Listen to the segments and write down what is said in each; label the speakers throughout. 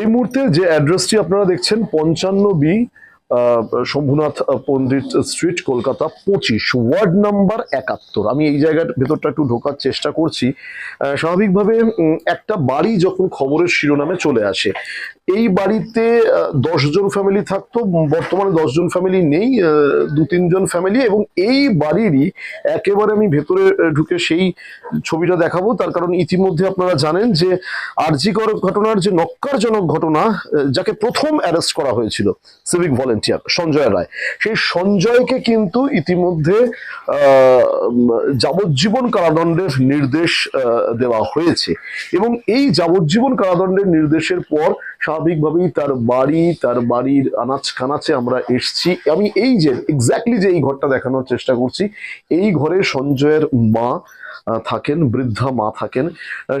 Speaker 1: এই মুহূর্তে যে অ্যাড্রেসটি আপনারা দেখছেন পঞ্চান্ন বি শম্ভুনাথ পণ্ডিত স্ট্রিট, কলকাতা পঁচিশ, ওয়ার্ড নাম্বার একাত্তর। আমি এই জায়গার ভেতরটা একটু ঢোকার চেষ্টা করছি। স্বাভাবিকভাবে একটা বাড়ি যখন খবরের শিরোনামে চলে আসে, এই বাড়িতে দশজন ফ্যামিলি থাকতো, বর্তমানে দশজন ফ্যামিলি নেই দু তিনজন ফ্যামিলি এবং এই বাড়িরই একেবারে আমি ভেতরে ঢুকে সেই ছবিটা দেখাবো। তার কারণ ইতিমধ্যে আপনারা জানেন যে, আরজিকর ঘটনার যে নক্কারজনক ঘটনা যাকে প্রথম অ্যারেস্ট করা হয়েছিল সিভিক ভলেন্টিয়ার সঞ্জয় রায়। সেই সঞ্জয়কে কিন্তু ইতিমধ্যে যাবজ্জীবন কারাদণ্ডের নির্দেশ দেওয়া হয়েছে। এবং এই যাবজ্জীবন কারাদণ্ডের নির্দেশের পর স্বাভাবিকভাবেই তার বাড়ি তার বাড়ির আনাচ কানাচে আমরা এসছি। আমি এই যে এক্স্যাক্টলি যে এই ঘরটা দেখানোর চেষ্টা করছি এই ঘরে সঞ্জয়ের মা থাকেন বৃদ্ধা মা থাকেন।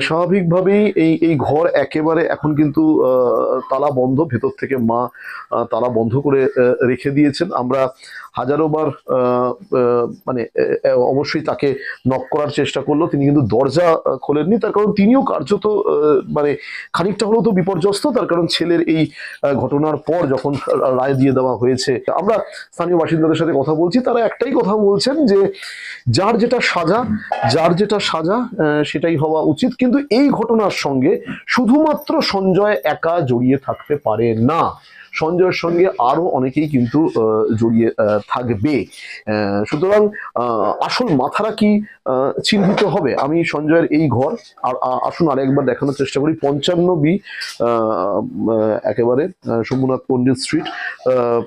Speaker 1: স্বাভাবিকভাবেই এই এই ঘর একেবারে এখন কিন্তু তালা বন্ধ ভেতর থেকে মা তালা বন্ধ করে রেখে দিয়েছেন। আমরা হাজারো বার আহ, আহ, মানে অবশ্যই তাকে নক করার চেষ্টা করল। তিনি কিন্তু দরজা খোলেননি। তার কারণ তিনিও কার্যত মানে খানিকটা হলেও তো বিপর্যস্ত। তার কারণ ছেলের এই ঘটনার পর যখন রায় দিয়ে দেওয়া হয়েছে, আমরা স্থানীয় বাসিন্দাদের সাথে কথা বলছি, তারা একটাই কথা বলছেন যে, যার যেটা সাজা, যার যেটা সাজা সেটাই হওয়া উচিত, কিন্তু এই ঘটনার সঙ্গে শুধুমাত্র সঞ্জয় একা জড়িয়ে থাকতে পারে না। সঞ্জয়ের সঙ্গে আরও অনেকেই কিন্তু জড়িয়ে থাকবে। সুতরাং আসল মাথারা কি চিহ্নিত হবে? আমি সঞ্জয়ের এই ঘর, আর আসুন আরেকবার দেখানোর চেষ্টা করি। পঞ্চান্ন বি একেবারে শম্ভুনাথ পণ্ডিত স্ট্রিট।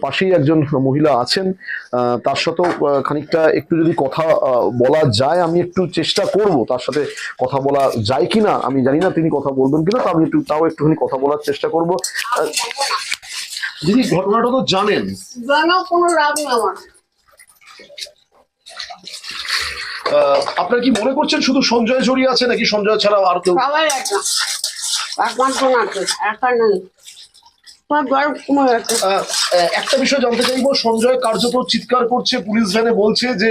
Speaker 1: পাশেই একজন মহিলা আছেন। তার সাথেও খানিকটা একটু যদি কথা বলা যায়, আমি একটু চেষ্টা করব তার সাথে কথা বলা যায় কিনা, আমি জানি না তিনি কথা বলবেন কিনা, তা আমি একটু, তাও একটুখানি কথা বলার চেষ্টা করব। দিদি ঘটনাটা তো জানেন।
Speaker 2: জানা কোনো নেই আমার।
Speaker 1: আপনার কি মনে করছেন শুধু সঞ্জয় জড়িয়ে আছে নাকি সঞ্জয় ছাড়া আর কেউ?
Speaker 2: সবাই একটা আছে
Speaker 1: বিষয় জানতে চাইব সঞ্জয় কার্যত চিৎকার করছে পুলিশ ভ্যানে বলছে যে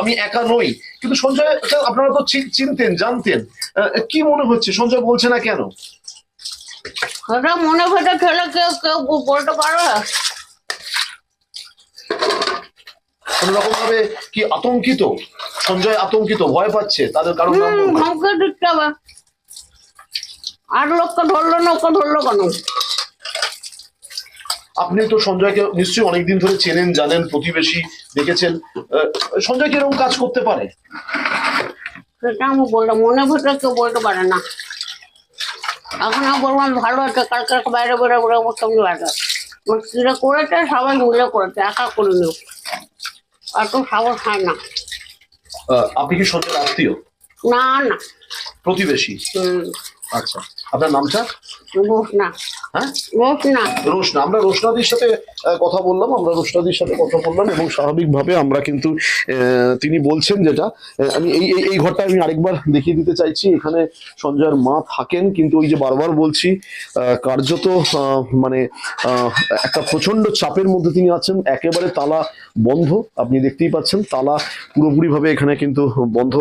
Speaker 1: আমি একা নই। কিন্তু সঞ্জয় স্যার, আপনারা তো চিনতেন জানতেন। কি মনে হচ্ছে? সঞ্জয় বলছে না কেন?
Speaker 2: সেটা মনে ভেটে খেলে কেউ কেউ বলতে পারবে?
Speaker 1: কোনোরকম ভাবে কি আতঙ্কিত? সঞ্জয় আতঙ্কিত ভয় পাচ্ছে তাদের কারণ
Speaker 2: ধমকে দিতে হবে। আর লোককে ধরলো না ওকে ধরলো কেন?
Speaker 1: আপনি তো সঞ্জয়কে নিশ্চয়ই অনেকদিন ধরে চেনেন জানেন প্রতিবেশী দেখেছেন। সঞ্জয় কীরকম কাজ করতে পারে?
Speaker 2: সেটা আমি বললাম মনে ভেতরে কেউ বলতে পারে না। এখন আমি বললাম ভালো আছে কালকে বাইরে বেরো বেরো করতাম বাইরে কিরা করেছে সবাই মিলে করেছে একা করে নিও এত সাহস হয় না।
Speaker 1: আপনি কি সত্য আত্মীয়?
Speaker 2: না না।
Speaker 1: প্রতিবেশী? আচ্ছা। আপনার নামটা?
Speaker 2: বস না
Speaker 1: হ্যাঁ? রোশনা। আমরা রোশনাদির সাথে কথা বললাম আমরা রোশনাদির সাথে কথা বললাম এবং স্বাভাবিকভাবে আমরা কিন্তু তিনি বলছেন যেটা আমি এই এই- ঘরটা আমি আরেকবার দেখিয়ে দিতে চাইছি। এখানে সঞ্জয়ের মা থাকেন কিন্তু ওই যে বারবার বলছি কার্যত মানে একটা প্রচণ্ড চাপের মধ্যে তিনি আছেন। একেবারে তালা বন্ধ আপনি দেখতেই পাচ্ছেন তালা পুরোপুরিভাবে এখানে কিন্তু বন্ধ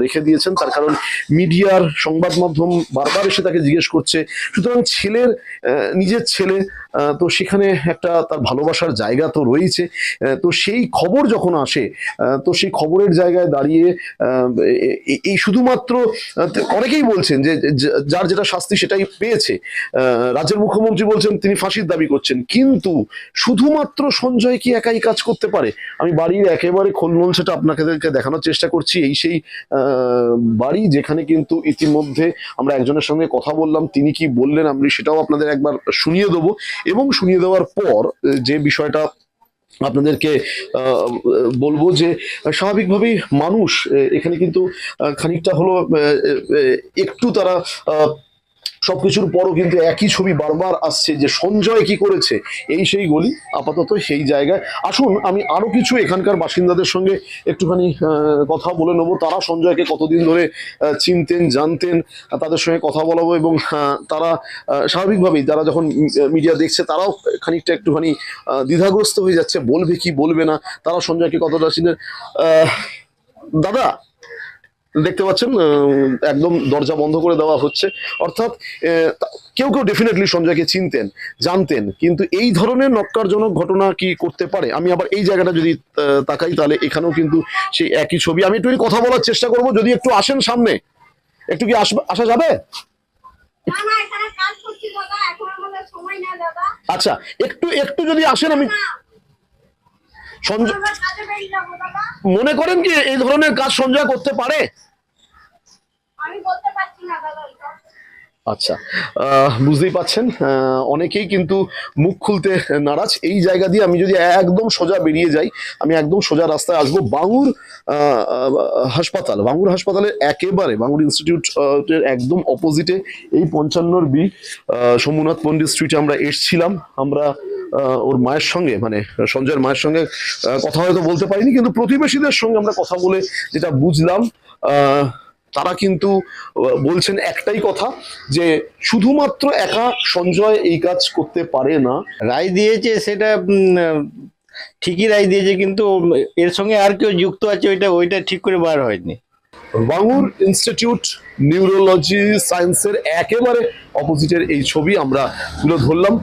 Speaker 1: রেখে দিয়েছেন। তার কারণ মিডিয়ার সংবাদ মাধ্যম বারবার এসে তাকে জিজ্ঞেস করছে, সুতরাং ছেলের নিজের ছেলে তো সেখানে একটা তার ভালোবাসার জায়গা তো রয়েছে তো সেই খবর যখন আসে তো সেই খবরের জায়গায় দাঁড়িয়ে এই শুধুমাত্র অনেকেই বলছেন যে যার যেটা শাস্তি সেটাই পেয়েছে রাজ্যের মুখ্যমন্ত্রী বলছেন তিনি ফাঁসির দাবি করছেন, কিন্তু শুধুমাত্র সঞ্জয় কি একাই কাজ করতে পারে? আমি বাড়ির একেবারে খোলমোল সেটা আপনাকে দেখানোর চেষ্টা করছি, এই সেই বাড়ি যেখানে কিন্তু ইতিমধ্যে আমরা একজনের সঙ্গে কথা বললাম, তিনি কি বললেন আমি সেটাও আপনাদের একবার শুনিয়ে দেবো। এবং শুনিয়ে দেওয়ার পর যে বিষয়টা আপনাদেরকে বলব যে, স্বাভাবিকভাবেই মানুষ এখানে কিন্তু খানিকটা হলো একটু তারা সবকিছুর পরও কিন্তু একই ছবি বারবার আসছে যে সঞ্জয় কি করেছে, এই সেই গলি, আপাতত সেই জায়গায়। আসুন, আমি আরও কিছু এখানকার বাসিন্দাদের সঙ্গে একটুখানি কথা বলে নেব। তারা সঞ্জয়কে কতদিন ধরে চিনতেন, জানতেন তাদের সঙ্গে কথা বলাবো এবং তারা স্বাভাবিকভাবেই যারা যখন মিডিয়া দেখছে, তারাও খানিকটা একটুখানি দ্বিধাগ্রস্ত হয়ে যাচ্ছে, বলবে কি বলবে না। তারা সঞ্জয়কে কতটা চিনেন? দাদা দেখতে পাচ্ছেন একদম দরজা বন্ধ করে দেওয়া হচ্ছে। অর্থাৎ কেউ কেউ ডেফিনেটলি সঞ্জয়কে চিনতেন জানতেন কিন্তু এই ধরনের নক্কারজনক ঘটনা কি করতে পারে? আমি আবার এই জায়গাটা যদি তাকাই তাহলে এখানেও কিন্তু সেই একই ছবি। আমি একটু কথা বলার চেষ্টা করব যদি একটু আসেন সামনে। একটু কি আসবা- আসা যাবে? আচ্ছা একটু একটু যদি আসেন আমি
Speaker 3: না
Speaker 1: সঞ্জয়
Speaker 3: আমরা কাজে বেরিয়ে যাব দাদা
Speaker 1: মনে করেন কি এই ধরনের কাজ সঞ্জয় করতে পারে। আচ্ছা বুঝতেই পাচ্ছেন অনেকেই কিন্তু মুখ খুলতে নারাজ। এই জায়গা দিয়ে আমি যদি একদম সোজা বেরিয়ে যাই আমি একদম সোজা রাস্তায় আসব বাঙুর হাসপাতাল। বাঙুর হাসপাতালের একেবারে বাঙুর ইনস্টিটিউট এর একদম অপোজিটে এই পঞ্চান্নর বি সোমনাথ পন্ডিত স্ট্রিটে আমরা এসছিলাম। আমরা ওর মায়ের সঙ্গে মানে সঞ্জয়ের মায়ের সঙ্গে কথা হয়তো বলতে পারিনি কিন্তু প্রতিবেশীদের সঙ্গে আমরা কথা বলে যেটা বুঝলাম তারা কিন্তু বলছেন একটাই কথা যে শুধুমাত্র একা সঞ্জয় এই কাজ করতে পারে না।
Speaker 4: রায় দিয়েছে সেটা ঠিকই রায় দিয়েছে কিন্তু এর সঙ্গে আর কেউ যুক্ত আছে ওইটা ওইটা ঠিক করে বার হয়নি।
Speaker 1: বাঙুর ইনস্টিটিউট নিউরোলজি সায়েন্সের একেবারে অপোজিটের এই ছবি আমরা তুলে ধরলাম।